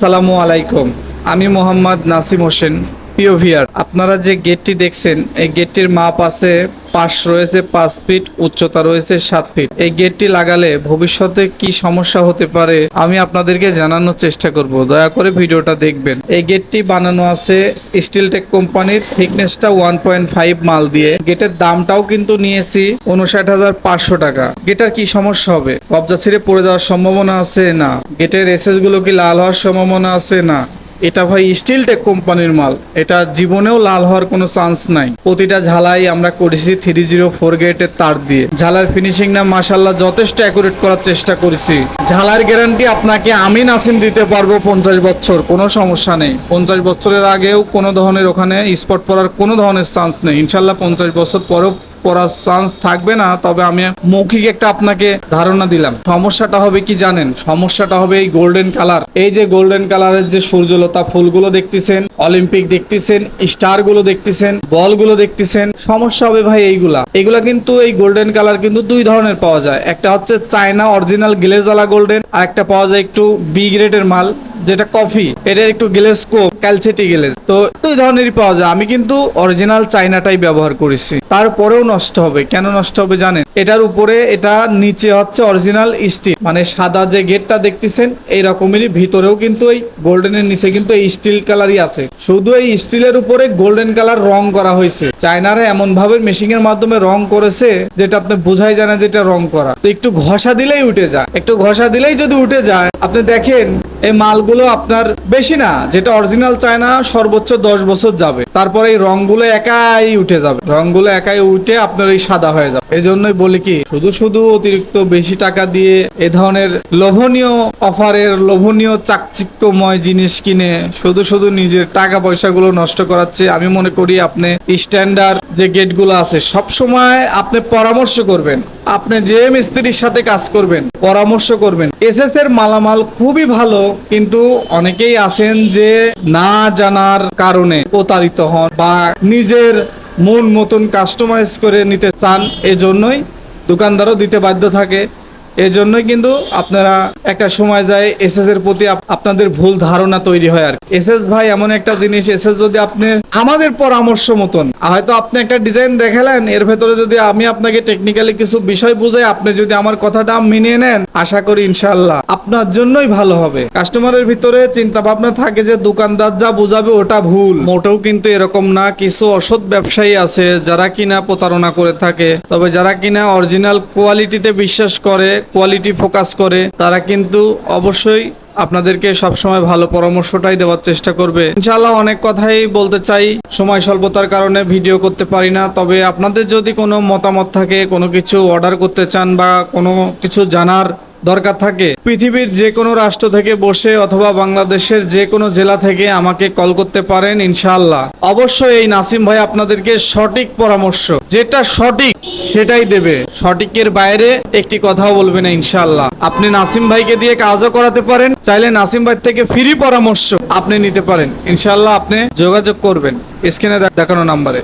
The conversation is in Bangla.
সালামু আলাইকুম। আমি মোহাম্মদ নাসিম হোসেন পিওভিয়ার আপনারা যে গেটটি দেখছেন, এই গেটটির মাপ আছে পাশ রয়েছে পাঁচ ফিট, উচ্চতা রয়েছে সাত ফিট। এই গেটটি লাগালে ভবিষ্যতে কি সমস্যা হতে পারে আমি আপনাদেরকে জানানোর চেষ্টা করব। দয়া করে ভিডিওটা দেখবেন। এই গেটটি বানানো আছে স্টিল টেক কোম্পানির থিকনেসটা ওয়ান পয়েন্ট ফাইভ মাল দিয়ে। গেটের দামটাও কিন্তু নিয়েছি উনষাট হাজার পাঁচশো টাকা। গেটার কি সমস্যা হবে? কবজা ছিঁড়ে পড়ে যাওয়ার সম্ভাবনা আছে না? গেটের এসএসগুলো কি লাল হওয়ার সম্ভাবনা আছে না? এটা ভাই স্টিল টেক কোম্পানির মাল। এটা জীবনেও লাল হওয়ার কোনো চান্স নাই। প্রতিটা ঝালাই আমরা করেছি থ্রি জিরো ফোর গেটের তার দিয়ে। ঝালার ফিনিশিং না মাসাল্লাহ যথেষ্ট অ্যাকুরেট করার চেষ্টা করেছি। ঝালার গ্যারান্টি আপনাকে আমি নাসিম দিতে পারব পঞ্চাশ বছর, কোনো সমস্যা নেই। পঞ্চাশ বছরের আগেও কোনো ধরনের ওখানে স্পট পড়ার কোনো ধরনের চান্স নেই। ইনশাল্লাহ পঞ্চাশ বছর পরেও পড়ার চান্স থাকবে না, তবে আমি মৌখিক একটা আপনাকে ধারণা দিলাম। সমস্যাটা হবে কি জানেন? সমস্যাটা হবে এই গোল্ডেন কালার এই যে গোল্ডেন কালারের যে সূর্যলতা ফুলগুলো দেখতেছেন অলিম্পিক দেখতেছেন স্টারগুলো দেখতেছেন বলগুলো দেখতেছেন, সমস্যা হবে ভাই এইগুলা। এগুলা কিন্তু এই গোল্ডেন কালার কিন্তু দুই ধরনের পাওয়া যায়। একটা হচ্ছে চায়না অরিজিনাল গ্লেজালা গোল্ডেন আর একটা পাওয়া যায় একটু বি গ্রেডের মাল। যেটা কফি, এটার একটু গ্লেজ কো ক্যালসিটি গ্লেজ তো দুই ধরনেরই পাওয়া যায়। আমি কিন্তু অরিজিনাল চাইনাটাই ব্যবহার করেছি। তারপরেও নষ্ট হবে। কেন নষ্ট হবে জানেন? এটার উপরে এটা নিচে হচ্ছে অরিজিনাল স্টিল। মানে সাদা যে গেটটা দেখতেছেন, এই রকমেরই ভিতরেও কিন্তু এই গোল্ডেনের নিচে কিন্তু এই স্টিল কালারই আছে। শুধু এই স্টিলের উপরে গোল্ডেন কালার রং করা হয়েছে। চায়নারা এমন ভাবে মেশিং এর মাধ্যমে রং করেছে, যেটা আপনি বোঝাই যায় না যেটা রং করা। তো একটু ঘষা দিলেই উঠে যায়। একটু ঘষা দিলেই যদি উঠে যায়, আপনি দেখেন এই মালগুলো আপনার বেশি না, যেটা অরিজিনাল চায় না সর্বোচ্চ দশ বছর যাবে। তারপরে এই রংগুলো একাই উঠে যাবে। রংগুলো একাই উঠে আপনার এই সাদা হয়ে যাবে। এই জন্যই বলি কি, শুধু শুধু অতিরিক্ত বেশি টাকা দিয়ে এ ধরনের লোভনীয় অফারের লোভনীয় চাকচিক্যময় জিনিস কিনে শুধু শুধু নিজের টাকা পয়সাগুলো নষ্ট করাচ্ছে, আমি মনে করি আপনি স্ট্যান্ডার্ড যে গেটগুলো আছে সব সময় আপনি পরামর্শ করবেন। আপনি যে মিস্ত্রির সাথে কাজ করবেন, পরামর্শ করবেন। এসএস এর মালামাল খুবই ভালো কিন্তু অনেকেই আছেন যে না জানার কারণে প্রতারিত হন বা নিজের মন মতন কাস্টমাইজ করে নিতে চান, এজন্যই দোকানদারও দিতে বাধ্য থাকে। এজন্যই কিন্তু আপনারা একটা সময় যায় এসএস এর প্রতি আপনাদের ভুল ধারণা তৈরি হয় আর এসএস ভাই এমন একটা জিনিস, এসএস যদি আপনি আমাদের পরামর্শ মতন হয়তো আপনি একটা ডিজাইন দেখালেন, এর ভেতরে যদি আমি আপনাকে টেকনিক্যালি কিছু বিষয় বুঝাই, আপনি যদি আমার কথাটা মিনিয়ে নেন, আশা করি ইনশাল্লাহ আপনার জন্যই ভালো হবে। কাস্টমারের ভিতরে চিন্তা ভাবনা থাকে যে দোকানদার যা বুঝাবে ওটা ভুল। মোটেও কিন্তু এরকম না, কিছু অসৎ ব্যবসায়ী আছে যারা কিনা প্রতারণা করে থাকে। তবে যারা কিনা অরিজিনাল কোয়ালিটিতে বিশ্বাস করে কোয়ালিটি ফোকাস করে, তারা কিন্তু অবশ্যই আপনাদেরকে সবসময় ভালো পরামর্শটাই দেওয়ার চেষ্টা করবে। ইনশাআল্লাহ অনেক কথাই বলতে চাই। সময় স্বল্পতার কারণে ভিডিও করতে পারি না। তবে আপনাদের যদি কোনো মতামত থাকে, কোনো কিছু অর্ডার করতে চান বা কোনো কিছু জানার দরকার থাকে। পৃথিবীর যে কোনো রাষ্ট্র থেকে বসে অথবা বাংলাদেশের যে কোনো জেলা থেকে আমাকে কল করতে পারেন, ইনশাআল্লাহ। অবশ্যই এই নাসিম ভাই আপনাদেরকে সঠিক পরামর্শ, যেটা সঠিক সেটাই দেবে। সঠিকের বাইরে একটি কথাও বলবে না, ইনশাআল্লাহ। আপনি নাসিম ভাইকে দিয়ে কাজও করাতে পারেন, চাইলে নাসিম ভাই থেকে ফ্রি পরামর্শ আপনি নিতে পারেন। ইনশাআল্লাহ আপনি যোগাযোগ করবেন। স্ক্রিনে দেখানো নাম্বারে।